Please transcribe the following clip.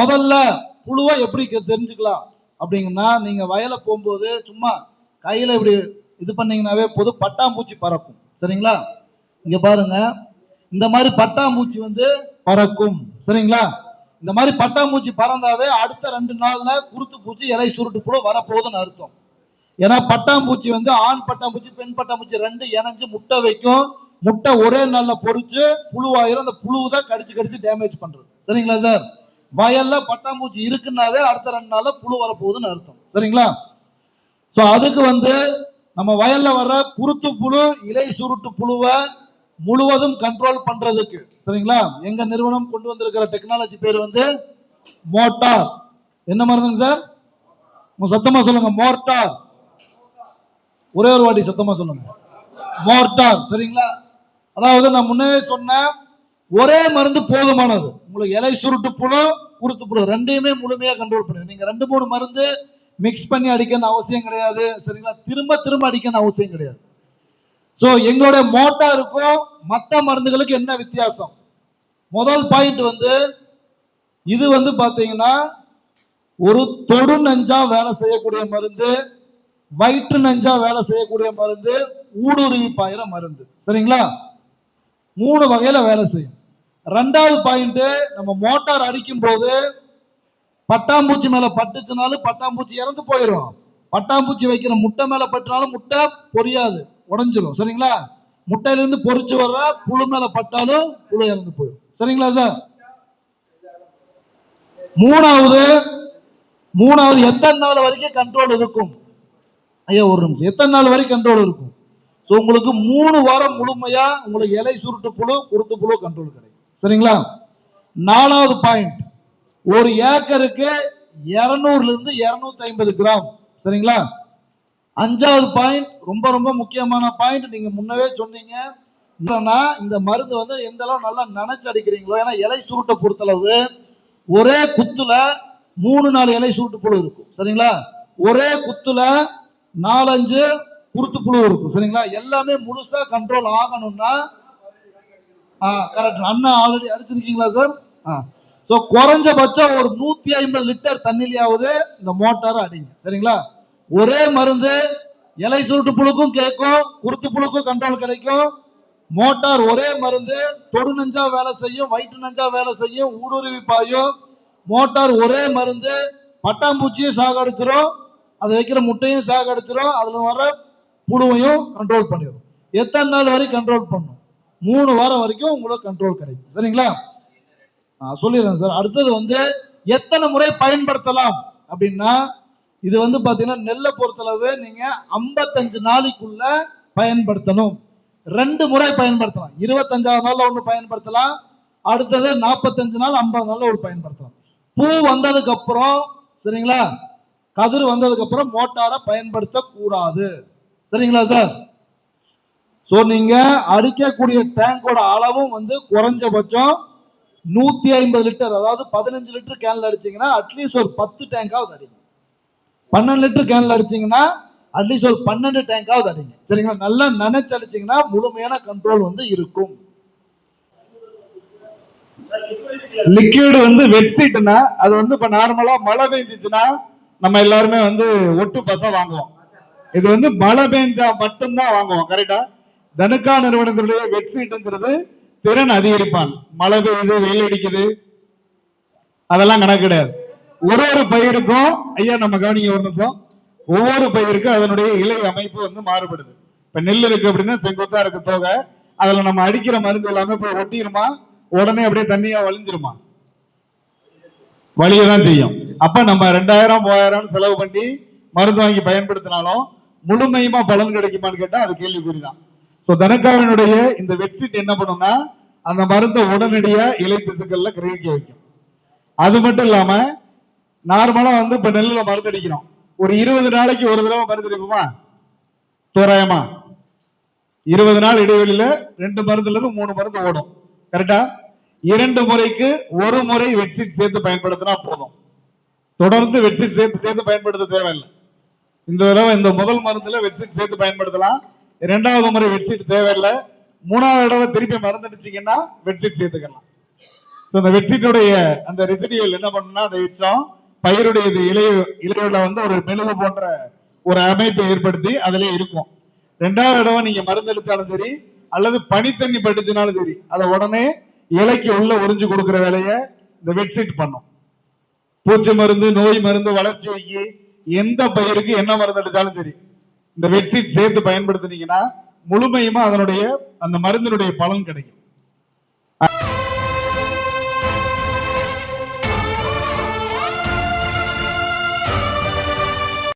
முதல்ல புழுவை எப்படி தெரிஞ்சுக்கலாம். அப்படிங்கன்னா நீங்க வயலை போகும்போது சும்மா கையில இப்படி இது பண்ணீங்கன்னாவே போதும் பட்டாம்பூச்சி பறக்கும். சரிங்களா? இங்க பாருங்க. இந்த மாதிரி பட்டாம்பூச்சி வந்து பறக்கும். சரிங்களா? இந்த மாதிரி பட்டாம்பூச்சி பறந்தாவே அடுத்த ரெண்டு நாள்ல குருத்து பூச்சி இலை சுருட்டு புழு வரப்போகுதுன்னு அர்த்தம். ஏன்னா பட்டாம்பூச்சி வந்து ஆண் பட்டாம்பூச்சி பெண் பட்டாம்பூச்சி ரெண்டு இணைஞ்சு முட்டை வைக்கும். முட்டை ஒரே நாளில் பொறிச்சு புழுவாயிரும். அந்த புழு தான் கடிச்சு கடிச்சு டேமேஜ் பண்றது. சரிங்களா சார் வயல்ல பட்டாம்பூச்சி இருக்குன்னாவே அடுத்த ரெண்டு நாள்ல புழு வரப்போகுதுன்னு அர்த்தம். சரிங்களா? ஸோ அதுக்கு வந்து நம்ம வயல்ல வர்ற குருத்து புழு இலை சுருட்டு புழுவை முழுவதும் கண்ட்ரோல் பண்றதுக்கு சரிங்களா? எங்க நிறுவனம் கொண்டு வந்திருக்கிற டெக்னாலஜி பேர் வந்து மோட்டார் என்ன மருந்துங்க சார்? சத்தமா சொல்லுங்க மோர்டார் ஒரே ஒரு வாட்டி சத்தமா சொல்லுங்க. மோர்டார் சரிங்களா? அதாவது நான் முன்னே சொன்னேன் ஒரே மருந்து போதுமானது. உங்களுக்கு இலை சுருட்டு புழு குருத்து புழு ரெண்டையுமே முழுமையாக கண்ட்ரோல் பண்ணுங்க. நீங்கள் ரெண்டு மூணு மருந்து மிக்ஸ் பண்ணி அடிக்கணும் அவசியம் கிடையாது. சரிங்களா? திரும்ப திரும்ப அடிக்கணும் அவசியம் கிடையாது. ஸோ எங்களுடைய மோட்டாருக்கும் மற்ற மருந்துகளுக்கு என்ன வித்தியாசம்? முதல் பாயிண்ட் வந்து இது வந்து பார்த்தீங்கன்னா ஒரு தொடு நஞ்சா வேலை செய்யக்கூடிய மருந்து வயிற்று நஞ்சா வேலை செய்யக்கூடிய மருந்து ஊடுருவி பாயிர மருந்து. சரிங்களா? மூணு வகையில வேலை செய்யும். ரெண்டாவது பாயிண்ட் நம்ம மோட்டார் அடிக்கும் போது பட்டாம்பூச்சி மேல பட்டுச்சுனாலும் பட்டாம்பூச்சி இறந்து போயிடும் பட்டாம்பூச்சி வைக்கிற முட்டை மேல பட்டினாலும் முட்டை பொரியாது உடஞ்சிரும். சரிங்களா? முட்டையிலிருந்து பொறிச்சு பொரிச்சு வர்ற புழு மேல பட்டாலும் புழு இறந்து போயிடும் சரிங்களா சார்? மூணாவது மூணாவது எத்தனை நாள் வரைக்கும் கண்ட்ரோல் இருக்கும்? ஐயா ஒரு நிமிஷம். எத்தனை நாள் வரைக்கும் கண்ட்ரோல் இருக்கும்? ஸோ உங்களுக்கு மூணு வாரம் முழுமையா உங்களுக்கு இலை சுருட்டு புழு குருத்து புழு கண்ட்ரோல் கிடைக்கும். சரிங்களா? நாலாவது பாயிண்ட் ஒரு ஏக்கருக்கு இருநூறுல இருந்து இருநூத்தி ஐம்பது கிராம். சரிங்களா? அஞ்சாவது பாயிண்ட் ரொம்ப ரொம்ப முக்கியமான பாயிண்ட் நீங்க முன்னவே சொன்னீங்க. இந்த மருந்து வந்து எந்த அளவு நல்லா நினைச்சு அடிக்கிறீங்களோ ஏன்னா இலை சுருட்டை பொறுத்தளவு ஒரே குத்துல மூணு நாலு இலை சுருட்டு புழு இருக்கும். சரிங்களா? ஒரே குத்துல நாலஞ்சு குருத்து புழு இருக்கும். சரிங்களா? எல்லாமே முழுசா கண்ட்ரோல் ஆகணும்னா கரெக்ட் அண்ணா ஆல்ரெடி அடிச்சிருக்கீங்களா சார் ஆ. ஸோ குறைஞ்சபட்சம் ஒரு நூத்தி ஐம்பது லிட்டர் தண்ணிலையாவது இந்த மோட்டார் அடிங்க. சரிங்களா? ஒரே மருந்து இலை சுருட்டு புழுக்கும் கேட்கும் குருத்து புழுக்கும் கண்ட்ரோல் கிடைக்கும். மோட்டார் ஒரே மருந்து தொடு நஞ்சா வேலை செய்யும் வயிற்று நஞ்சா வேலை செய்யும் ஊடுருவி பாயும். மோட்டார் ஒரே மருந்து பட்டாம்பூச்சியும் சாகடிச்சிரும் அது வைக்கிற முட்டையும் சாகடிச்சிரும் அதில் வர புழுவையும் கண்ட்ரோல் பண்ணிடும் எத்தனை நாள் வரைக்கும் கண்ட்ரோல் பண்ணும்? மூணு வாரம் வரைக்கும் உங்களுக்கு கண்ட்ரோல் கிடைக்கும். சரிங்களா? நான் சொல்லிடுறேன் சார். அடுத்தது வந்து எத்தனை முறை பயன்படுத்தலாம் அப்படின்னா இது வந்து பார்த்தீங்கன்னா நெல்லை பொறுத்தளவு நீங்க 55 நாளைக்குள்ள பயன்படுத்தணும். ரெண்டு முறை பயன்படுத்தலாம். இருபத்தஞ்சாவது நாள்ல ஒன்று பயன்படுத்தலாம். அடுத்தது நாற்பத்தஞ்சு நாள் ஐம்பது நாள்ல ஒரு பயன்படுத்தலாம். பூ வந்ததுக்கு அப்புறம் சரிங்களா? கதிர் வந்ததுக்கு அப்புறம் மோட்டாரை பயன்படுத்தக்கூடாது. சரிங்களா சார்? ஸோ நீங்க அடிக்கக்கூடிய டேங்கோட அளவும் வந்து குறைஞ்சபட்சம் நூத்தி ஐம்பது லிட்டர் அதாவது பதினஞ்சு லிட்டர் கேன்ல அடிச்சீங்கன்னா அட்லீஸ்ட் ஒரு பத்து டேங்காவது அடிங்க. பன்னெண்டு லிட்டர் கேன்ல அடிச்சீங்கன்னா அட்லீஸ்ட் ஒரு பன்னெண்டு டேங்காவது அடிங்க. சரிங்களா? நல்லா நினைச்சு அடிச்சீங்கன்னா முழுமையான கண்ட்ரோல் வந்து இருக்கும். லிக்விட் வந்து வெட்சீட்னா அது வந்து இப்ப நார்மலா மழை பெஞ்சிச்சுன்னா நம்ம எல்லாருமே வந்து ஒட்டு பச வாங்குவோம். இது வந்து மழை பெஞ்சா மட்டும்தான் வாங்குவோம் கரெக்டா தனுக்கா நிறுவனத்தினுடைய வெட்சீட்டுங்கிறது திறன் அதிகரிப்பான். மழை பெய்யுது வெயில் அடிக்குது. அதெல்லாம் கணக்கு கிடையாது. ஒரு ஒரு பயிருக்கும் ஐயா நம்ம கவனிங்க ஒரு நிமிஷம். ஒவ்வொரு பயிருக்கும் அதனுடைய இலை அமைப்பு வந்து மாறுபடுது. இப்ப நெல் இருக்கு அப்படின்னா செங்குத்தா இருக்கு தோகை அதுல நம்ம அடிக்கிற மருந்து எல்லாமே போய் ஒட்டிருமா? உடனே அப்படியே தண்ணியா வழிஞ்சிருமா? வழியதான் செய்யும். அப்ப நம்ம ரெண்டாயிரம் மூவாயிரம் செலவு பண்ணி மருந்து வாங்கி பயன்படுத்தினாலும் முழுமையுமா பலன் கிடைக்குமான்னு கேட்டா அது கேள்விக்குறிதான். சோ தனக்காவினுடைய இந்த வெட்ஷீட் என்ன பண்ணும்னா அந்த மருந்தை உடனடியா இலை திசுக்கள்ல கிரகிக்க வைக்கும். அது மட்டும் இல்லாம நார்மலா வந்து இப்ப நெல்லுல மருந்து அடிக்கிறோம். ஒரு இருபது நாளைக்கு ஒரு தடவை மருந்து அடிப்போமா? தோராயமா. இருபது நாள் இடைவெளியில ரெண்டு மருந்துல இருந்து மூணு மருந்து ஓடும். கரெக்டா இரண்டு முறைக்கு ஒரு முறை வெட்ஷீட் சேர்த்து பயன்படுத்தினா போதும். தொடர்ந்து வெட்ஷீட் சேர்த்து சேர்த்து பயன்படுத்த தேவையில்லை. இந்த தடவை இந்த முதல் மருந்துல வெட்ஷீட் சேர்த்து பயன்படுத்தலாம். ரெண்டாவது முறை வெட்ஷீட் தேவையில்லை. மூணாவது தடவை திருப்பி மறந்துடுச்சிங்கன்னா அடிச்சீங்கன்னா சேர்த்துக்கலாம். இந்த அந்த வெட்சீட்டுடைய அந்த ரெசிடியல் என்ன பண்ணுன்னா அந்த எச்சம் பயிருடைய இது இலைய இலையோட வந்து ஒரு மெழுகு போன்ற ஒரு அமைப்பை ஏற்படுத்தி அதிலே இருக்கும். ரெண்டாவது தடவை நீங்க மருந்தளிச்சாலும் சரி அல்லது பனித்தண்ணி பட்டுச்சுனாலும் சரி அதை உடனே இலைக்கு உள்ள உறிஞ்சு கொடுக்கிற வேலையை இந்த வெட்சீட் பண்ணும். பூச்சி மருந்து நோய் மருந்து வளர்ச்சிக்கு எந்த பயிருக்கு என்ன மருந்து அடிச்சாலும் சரி இந்த வெட்சீட் சேர்த்து பயன்படுத்துனீங்கன்னா முழுமையுமா அதனுடைய அந்த மருந்தினுடைய பலன் கிடைக்கும்.